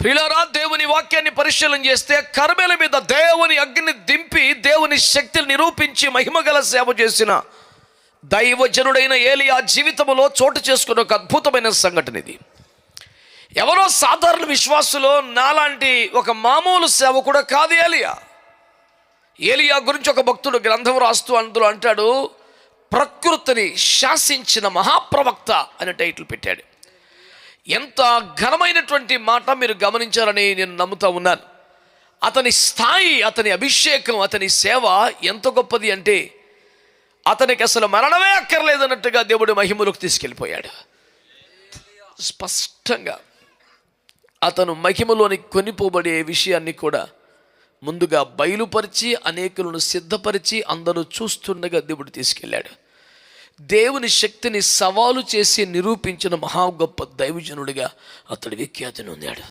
ప్రిలరా దేవుని వాక్యాన్ని పరిశీలన చేస్తే కర్మల మీద దేవుని అగ్ని దింపి దేవుని శక్తిని నిరూపించి మహిమగల సేవ చేసిన దైవజనుడైన ఏలియా జీవితంలో చోటు చేసుకున్న ఒక అద్భుతమైన సంఘటన ఇది ఎవరో సాధారణ విశ్వాసులో నాలాంటి ఒక మామూలు సేవ కూడా కాదు ఏలియా. ఏలియా గురించి ఒక భక్తుడు గ్రంథం రాస్తూ అందులో అంటాడు ప్రకృతిని శాసించిన మహాప్రవక్త అనే టైటిల్ పెట్టాడు. ఎంత ఘనమైనటువంటి మాట మీరు గమనించారని నేను నమ్ముతా ఉన్నాను. అతని స్థాయి అతని అభిషేకం అతని సేవ ఎంత గొప్పది అంటే అతనికి అసలు మరణమే అక్కర్లేదన్నట్టుగా దేవుడు మహిమలోకి తీసుకెళ్ళిపోయాడు. స్పష్టంగా అతను మహిమలోని కొనిపోబడే విషయాన్ని కూడా ముందుగా బయలుపరిచి అనేకులను సిద్ధపరిచి అందరూ చూస్తుండగా దేవుడు తీసుకెళ్ళాడు. దేవుని శక్తిని సవాలు చేసి నిరూపించిన మహా గొప్ప దైవజనుడిగా అతడు విఖ్యాతి నొందాడు